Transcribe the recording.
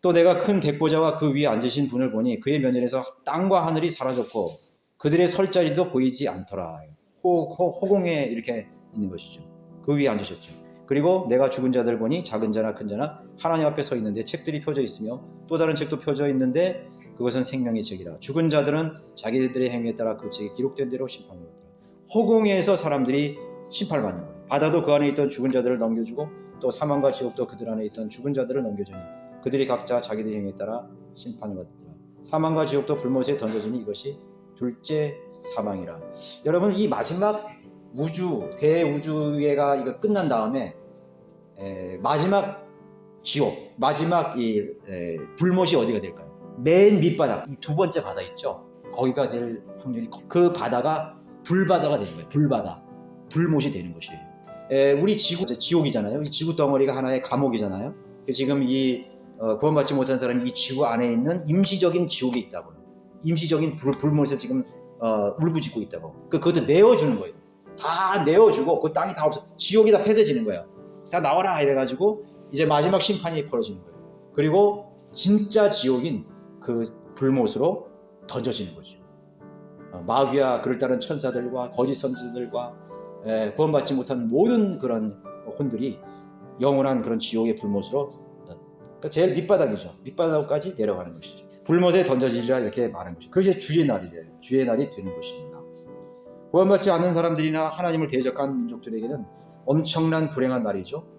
또 내가 큰 백보자와 그 위에 앉으신 분을 보니 그의 면전에서 땅과 하늘이 사라졌고 그들의 설 자리도 보이지 않더라. 호, 호, 호 공에 이렇게 있는 것이죠. 그 위에 앉으셨죠. 그리고 내가 죽은 자들 보니 작은 자나 큰 자나 하나님 앞에 서 있는데 책들이 펴져 있으며 또 다른 책도 펴져 있는데 그것은 생명의 책이라. 죽은 자들은 자기들의 행위에 따라 그 책에 기록된 대로 심판을 받더라. 호공에서 사람들이 심판을 받는 거예요. 바다도 그 안에 있던 죽은 자들을 넘겨주고 또 사망과 지옥도 그들 안에 있던 죽은 자들을 넘겨주니 그들이 각자 자기들의 행위에 따라 심판을 받더라. 사망과 지옥도 불못에 던져지니 이것이 둘째 사망이라. 여러분 이 마지막 우주 대우주회가 이거 끝난 다음에 에, 마지막 지옥 마지막 이 에, 불못이 어디가 될까요? 맨 밑바닥 이 두 번째 바다 있죠. 거기가 될 확률이 커. 그 바다가 불바다가 되는 거예요. 불바다 불못이 되는 것이에요. 에, 우리 지구 지옥이잖아요. 이 지구 덩어리가 하나의 감옥이잖아요. 지금 이 어, 구원받지 못한 사람이 이 지구 안에 있는 임시적인 지옥이 있다고요. 임시적인 불, 불못에서 지금 어, 울부짖고 있다고. 그 그것도 내어주는 거예요. 다 내어주고 그 땅이 다 없어. 지옥이 다 폐쇄지는 거야. 다 나와라 이래가지고 이제 마지막 심판이 벌어지는 거예요. 그리고 진짜 지옥인 그 불못으로 던져지는 거죠. 어, 마귀와 그를 따른 천사들과 거짓 선지들과 에, 구원받지 못한 모든 그런 혼들이 영원한 그런 지옥의 불못으로 그러니까 제일 밑바닥이죠. 밑바닥까지 내려가는 것이죠. 불못에 던져지리라 이렇게 말한 것이죠. 그것이 주의 날이래요. 주의 날이 되는 것입니다. 구원받지 않는 사람들이나 하나님을 대적한 민족들에게는 엄청난 불행한 날이죠.